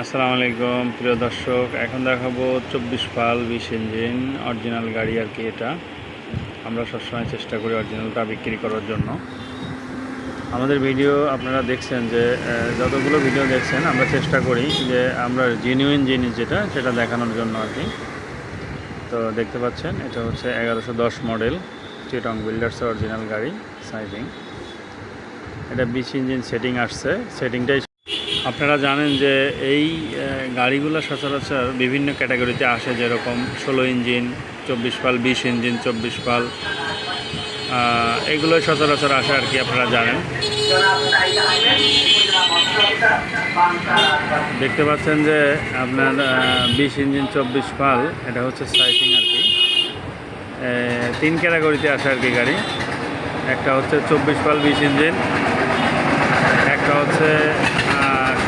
আসসালামু আলাইকুম প্রিয় দর্শক। এখন দেখাবো চব্বিশ পাল বিশ ইঞ্জিন অরিজিনাল গাড়ি আর কি এটা। আমরা সবসময় চেষ্টা করি অরিজিনালটা বিক্রি করার জন্য। আমাদের ভিডিও আপনারা দেখছেন যে যতগুলো ভিডিও দেখছেন, আমরা চেষ্টা করি যে আমরা জেনুইন জিনিস যেটা, সেটা দেখানোর জন্য আর কি। তো দেখতে পাচ্ছেন, এটা হচ্ছে এগারোশো দশ মডেল চিটং বিল্ডার্স অরিজিনাল গাড়ি সাইজিং এটা বিশ ইঞ্জিন সেটিং আসছে। সেটিংটাই আপনারা জানেন যে এই গাড়িগুলো সচরাচর বিভিন্ন ক্যাটাগরিতে আসে, যেরকম ষোলো ইঞ্জিন, চব্বিশ পাল, বিশ ইঞ্জিন, চব্বিশ পাল। এগুলোই সচরাচর আসে আর কি, আপনারা জানেন। দেখতে পাচ্ছেন যে আপনার বিশ ইঞ্জিন, চব্বিশ পাল, এটা হচ্ছে সাইটিং আর কি। তিন ক্যাটাগরিতে আসে আর কি গাড়ি। একটা হচ্ছে চব্বিশ পাল, বিশ ইঞ্জিন। একটা হচ্ছে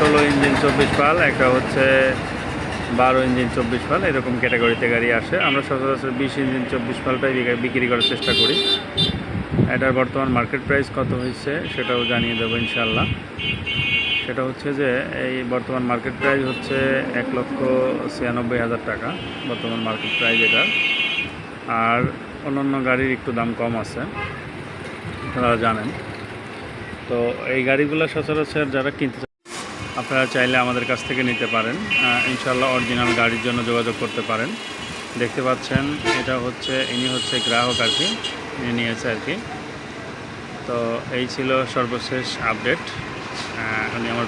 ষোলো ইঞ্জিন, চব্বিশ পাল, একটা হচ্ছে বারো ইঞ্জিন, চব্বিশ পাল, এরকম ক্যাটাগরিতে গাড়ি আসে। আমরা সচরাচর বিশ ইঞ্জিন, চব্বিশ পালটাই বিকা- বিক্রি করার চেষ্টা করি। এটার বর্তমান মার্কেট প্রাইস কত হয়েছে সেটাও জানিয়ে দেবো ইনশাল্লাহ সেটা হচ্ছে যে, এই বর্তমান মার্কেট প্রাইস হচ্ছে এক লক্ষ ছিয়ানব্বই হাজার টাকা, বর্তমান মার্কেট প্রাইস এটার আর অন্যান্য গাড়ির একটু দাম কম আছে, আপনারা জানেন। তো এই গাড়িগুলো সচরাচর যারা কিনতে আপনারা চাইলে আমাদের কাছ থেকে নিতে পারেন। ইনশাল্লাহ অরিজিনাল গাড়ির জন্য যোগাযোগ করতে পারেন। দেখতে পাচ্ছেন, এটা হচ্ছে, ইনি হচ্ছে গ্রাহক আর কি, ইনি নিয়েছে আর কি। তো এই ছিল সর্বশেষ আপডেট। উনি আমার